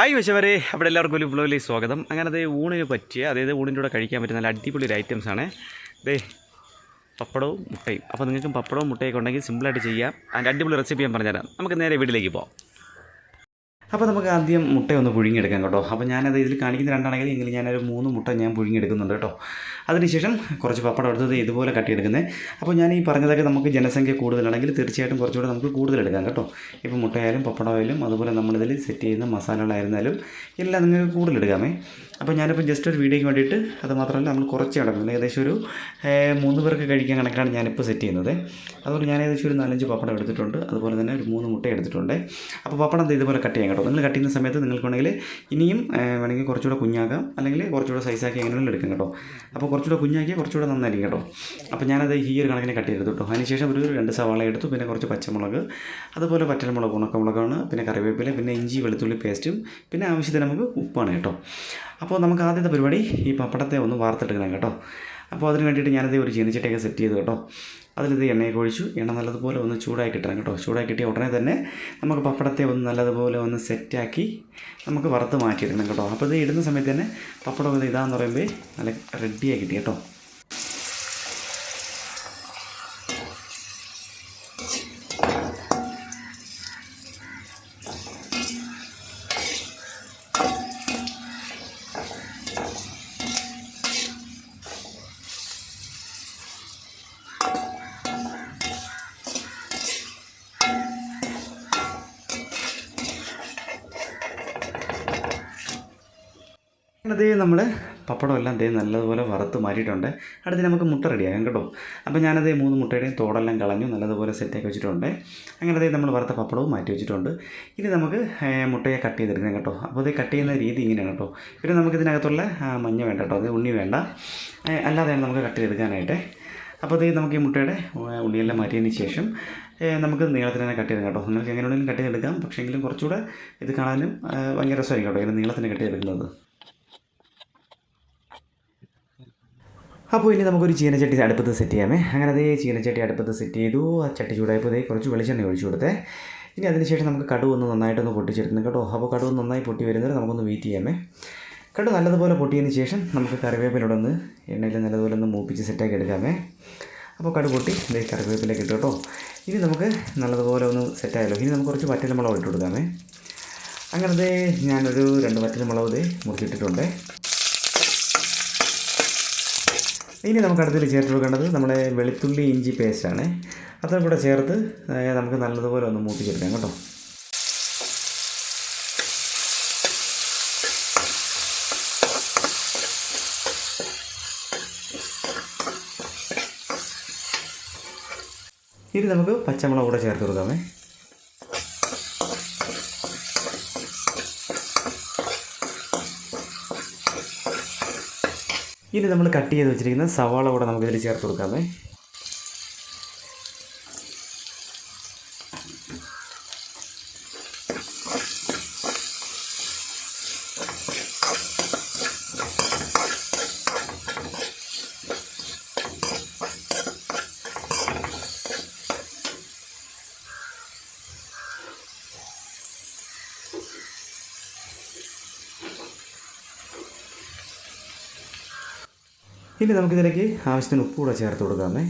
Hi വിശവരെ അവിടെ എല്ലാവർക്കും ഒരു വ്ലോഗിലേക്ക് സ്വാഗതം. അങ്ങനെ അതേ ഊണിന് പറ്റിയ അതായത് ഊണിന്റെ കൂടെ കഴിക്കാൻ പറ്റുന്ന നല്ല അടിപൊളി ഒരു ആണ്. ദേ പപ്പടവും മുട്ടയും. അപ്പോൾ നിങ്ങൾക്കും പപ്പടവും മുട്ടയൊക്കെ ഉണ്ടെങ്കിൽ സിമ്പിളായിട്ട് ചെയ്യാം. അതിന്റെ അടിപൊളി റെസിപ്പി ഞാൻ പറഞ്ഞുതരാം. നമുക്ക് നേരെ വീട്ടിലേക്ക് പോകാം അപ്പോൾ നമുക്ക് ആദ്യം മുട്ട ഒന്ന് പുഴുങ്ങിയെടുക്കാം കേട്ടോ. അപ്പോൾ ഞാനത് ഇതിൽ കാണിക്കുന്ന രണ്ടാണെങ്കിൽ എങ്കിൽ ഞാനൊരു മൂന്ന് മുട്ട ഞാൻ പുഴുങ്ങിയെടുക്കുന്നുണ്ട് കേട്ടോ. അതിനുശേഷം കുറച്ച് പപ്പടം എടുത്തത് ഇതുപോലെ കട്ടിയെടുക്കുന്നത് അപ്പോൾ ഞാൻ ഈ പറഞ്ഞതൊക്കെ നമുക്ക് ജനസംഖ്യ കൂടുതലാണെങ്കിൽ തീർച്ചയായിട്ടും കുറച്ചുകൂടെ നമുക്ക് കൂടുതലെടുക്കാം കേട്ടോ. ഇപ്പോൾ മുട്ടയായാലും പപ്പടമായാലും അതുപോലെ നമ്മളിതിൽ സെറ്റ് ചെയ്യുന്ന മസാലകളായിരുന്നാലും എല്ലാം നിങ്ങൾക്ക് കൂടുതൽ എടുക്കാമേ അപ്പോൾ ഞാനിപ്പോൾ ജസ്റ്റ് ഒരു വീഡിയോയ്ക്ക് വേണ്ടിയിട്ട് അത് മാത്രമല്ല നമ്മൾ കുറച്ച് കിടക്കുന്നത് ഏകദേശം ഒരു മൂന്ന് പേർക്ക് കഴിക്കാൻ കണക്കാണ് ഞാനിപ്പോൾ സെറ്റ് ചെയ്യുന്നത്. അതുകൊണ്ട് ഞാൻ ഏകദേശം ഒരു നാലഞ്ച് പപ്പടം എടുത്തിട്ടുണ്ട്. അതുപോലെ തന്നെ ഒരു മൂന്ന് മുട്ട എടുത്തിട്ടുണ്ട്. അപ്പോൾ പപ്പടം ദേ ഇതുപോലെ കട്ട് ചെയ്യാൻ കേട്ടോ. നിങ്ങൾ കട്ട് ചെയ്യുന്ന സമയത്ത് നിങ്ങൾക്ക് ഇനിയും വേണമെങ്കിൽ കുറച്ചുകൂടെ കുഞ്ഞാക്കാം. അല്ലെങ്കിൽ കുറച്ചുകൂടെ സൈസാക്കി അങ്ങനെയുള്ള എടുക്കാം കേട്ടോ. അപ്പോൾ കുറച്ചുകൂടെ കുഞ്ഞാക്കി കുറച്ചുകൂടെ നന്നായിരിക്കും കേട്ടോ. അപ്പോൾ ഞാനത് ഈ ഒരു കണക്കിന് കട്ട് ചെയ്തെടുത്തു കേട്ടോ. അതിനുശേഷം ഒരു രണ്ട് സവാള എടുത്തു. പിന്നെ കുറച്ച് പച്ചമുളക്. അതുപോലെ പറ്റൽമുളക് ഉണക്കമുളകാണ്. പിന്നെ കറിവേപ്പില. പിന്നെ ഇഞ്ചി വെളുത്തുള്ളി പേസ്റ്റും പിന്നെ ആവശ്യത്തിന് നമുക്ക് ഉപ്പാണ് കേട്ടോ. അപ്പോൾ നമുക്ക് ആദ്യത്തെ പരിപാടി ഈ പപ്പടത്തെ ഒന്ന് വാർത്തെടുക്കണം കേട്ടോ. അപ്പോൾ അതിന് വേണ്ടിയിട്ട് ഞാനത് ഒരു ചീനച്ചട്ടിയൊക്കെ സെറ്റ് ചെയ്തു കേട്ടോ. അതിലിത് എണ്ണയൊക്കെ ഒഴിച്ചു. എണ്ണ നല്ലതുപോലെ ഒന്ന് ചൂടായി കിട്ടണം കേട്ടോ. ചൂടായി കിട്ടിയ ഉടനെ തന്നെ നമുക്ക് പപ്പടത്തെ ഒന്ന് നല്ലതുപോലെ ഒന്ന് സെറ്റാക്കി നമുക്ക് വറുത്ത് മാറ്റിയിടണം കേട്ടോ. അപ്പോൾ ഇത് ഇടുന്ന സമയത്ത് തന്നെ പപ്പടം ഇത് ഇതാന്ന് പറയുമ്പോൾ നല്ല റെഡിയായി കിട്ടി കേട്ടോ. അത് നമ്മൾ പപ്പടം എല്ലാം ദേ നല്ലതുപോലെ വറുത്ത് മാറ്റിയിട്ടുണ്ട്. അടുത്ത് നമുക്ക് മുട്ട റെഡിയാക്കാം കേട്ടോ. അപ്പോൾ ഞാനത് മൂന്ന് മുട്ടയുടെയും തോടെല്ലാം കളഞ്ഞു നല്ലതുപോലെ സെറ്റാക്കി വെച്ചിട്ടുണ്ട്. അങ്ങനെ നമ്മൾ വറുത്ത പപ്പടവും മാറ്റി വെച്ചിട്ടുണ്ട്. ഇനി നമുക്ക് മുട്ടയെ കട്ട് ചെയ്തെടുക്കണം കേട്ടോ. അപ്പോൾ ഇത് കട്ട് ചെയ്യുന്ന രീതി ഇങ്ങനെയാണ് കേട്ടോ. പിന്നെ നമുക്ക് ഇതിനകത്തുള്ള മഞ്ഞ വേണ്ട കേട്ടോ. അത് ഉണ്ണി വേണ്ട. അല്ലാതെ അല്ലാതെയാണ് നമുക്ക് കട്ട് ചെയ്തെടുക്കാനായിട്ട്. അപ്പോൾ ഇത് നമുക്ക് ഈ മുട്ടയുടെ ഉള്ളിയെല്ലാം മാറ്റിയതിന് ശേഷം നമുക്ക് നീളത്തിന് തന്നെ കട്ട് ചെയ്ത് കേട്ടോ. നിങ്ങൾക്ക് എങ്ങനെയാണെങ്കിലും കട്ട് ചെയ്തെടുക്കാം. പക്ഷേങ്കിലും കുറച്ചുകൂടെ ഇത് കാണാനും ഭയങ്കര രസമായിരിക്കും കേട്ടോ. ഇങ്ങനെ നീളത്തിന് കട്ട് ചെയ്തെടുക്കുന്നത്. അപ്പോൾ ഇനി നമുക്കൊരു ചീനച്ചട്ടി അടുപ്പത്ത് സെറ്റ് ചെയ്യാമേ. അങ്ങനെ അതേ ചീനച്ചട്ടി അടുപ്പത്ത് സെറ്റ് ചെയ്തു. ആ ചട്ടി ചൂടായപ്പോൾ അതേ കുറച്ച് വെളിച്ചെണ്ണ ഒഴിച്ചു കൊടുത്തേ. ഇനി അതിനുശേഷം നമുക്ക് കടുവ് ഒന്ന് നന്നായിട്ടൊന്ന് പൊട്ടിച്ചെടുക്കണം കേട്ടോ. അപ്പോൾ കടുവ് നന്നായി പൊട്ടി വരുന്നത് നമുക്കൊന്ന് വെയിറ്റ് ചെയ്യാമേ. കടുവ് നല്ലതുപോലെ പൊട്ടിയതിന് ശേഷം നമുക്ക് കറിവേപ്പിലൂടെ ഒന്ന് എണ്ണയിൽ നല്ലതുപോലെ ഒന്ന് മൂപ്പിച്ച് സെറ്റാക്കി എടുക്കാമേ. അപ്പോൾ കടുവ് പൊട്ടി ഇതേ കറിവേപ്പിലേക്ക് ഇട്ടു കേട്ടോ. ഇനി നമുക്ക് നല്ലതുപോലെ ഒന്ന് സെറ്റായല്ലോ ഇനി നമുക്ക് കുറച്ച് വറ്റൽമുളക് ഇട്ട് കൊടുക്കാമേ. അങ്ങനത്തെ ഞാനൊരു രണ്ട് വറ്റൽമുളക് ദേ മുറിച്ചിട്ടിട്ടുണ്ട്. ഇനി നമുക്ക് അടുത്തിൽ ചേർത്ത് കൊടുക്കേണ്ടത് നമ്മുടെ വെളുത്തുള്ളി ഇഞ്ചി പേസ്റ്റാണ് അതും കൂടെ ചേർത്ത് നമുക്ക് നല്ലതുപോലെ ഒന്ന് മൂപ്പിച്ചെടുക്കാം കേട്ടോ. ഇനി നമുക്ക് പച്ചമുളക് കൂടെ ചേർത്ത് കൊടുക്കാമേ. ഇനി നമ്മൾ കട്ട് ചെയ്ത് വെച്ചിരിക്കുന്ന സവാള കൂടെ നമുക്ക് ഇതിൽ ചേർത്ത് കൊടുക്കാമേ. ഇനി നമുക്കിതിലേക്ക് ആവശ്യത്തിന് ഉപ്പ് കൂടെ ചേർത്ത് കൊടുക്കാമേ.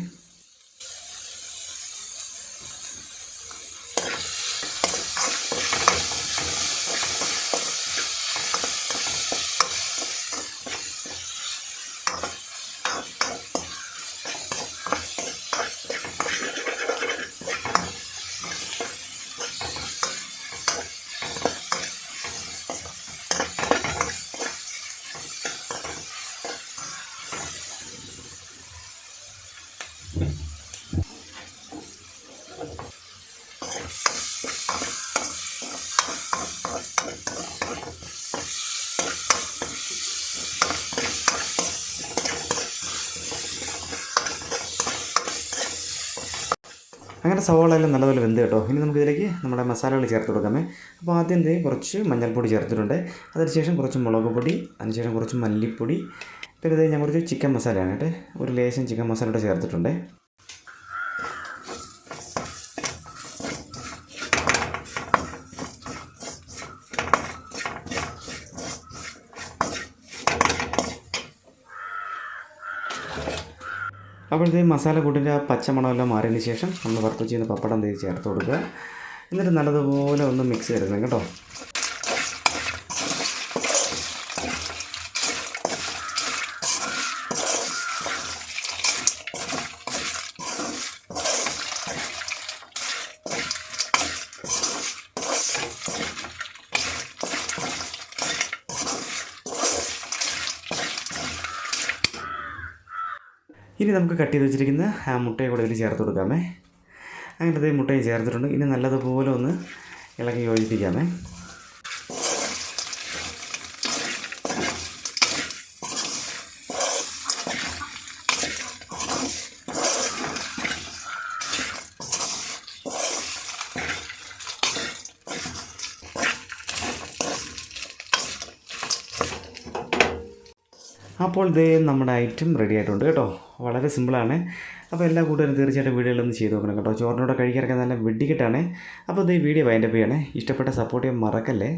നമ്മുടെ സവാളയെല്ലാം നല്ലതുപോലെ വെന്ത് കേട്ടോ. ഇനി നമുക്കിതിലേക്ക് നമ്മുടെ മസാലകൾ ചേർത്ത് കൊടുക്കാമേ. അപ്പോൾ ആദ്യം ദേ കുറച്ച് മഞ്ഞൾപ്പൊടി ചേർത്തിട്ടുണ്ട്. അതിനുശേഷം കുറച്ച് മുളക് പൊടി അതിനുശേഷം കുറച്ച് മല്ലിപ്പൊടി. പിന്നെ ഇത് ഞാൻ കുറച്ച് ചിക്കൻ മസാലയാണ് കേട്ടോ. ഒരു ലേശം ചിക്കൻ മസാല കൂടെ ചേർത്തിട്ടുണ്ട്. അപ്പോഴത്തേക്കും മസാല കൂട്ടിന്റെ ആ പച്ചമണമെല്ലാം മാറിയതിന് ശേഷം നമ്മൾ വറുത്ത് ചെയ്യുന്ന പപ്പടം തേച്ച് ചേർത്ത് കൊടുക്കുക. എന്നിട്ട് നല്ലതുപോലെ ഒന്ന് മിക്സ് ചെയ്തെടുക്കണം കേട്ടോ. ഇനി നമുക്ക് കട്ട് ചെയ്ത് വെച്ചിരിക്കുന്ന ആ മുട്ടയെ കൂടെ ഇതിൽ ചേർത്ത് കൊടുക്കാമേ. അങ്ങനത്തെ മുട്ടയും ചേർത്തിട്ടുണ്ട്. ഇനി നല്ലതുപോലെ ഒന്ന് ഇളക്കി യോജിപ്പിക്കാമേ. അപ്പോൾ ദേ നമ്മുടെ ഐറ്റം റെഡി ആയിട്ടുണ്ട് കേട്ടോ. വളരെ സിമ്പിളാണ്. അപ്പോൾ എല്ലാ കൂട്ടുകാരും തീർച്ചയായിട്ടും വീഡിയോയിലൊന്ന് ചെയ്ത് നോക്കണം കേട്ടോ. ചോറിനോട് കഴിക്കാനൊക്കെ നല്ല വെടിക്കെട്ടാണ് അപ്പോൾ ഇത് ഈ വീഡിയോ വൈൻഡപ്പ് ചെയ്യണേ. ഇഷ്ടപ്പെട്ട സപ്പോർട്ട് ചെയ്യാൻ മറക്കല്ലേ?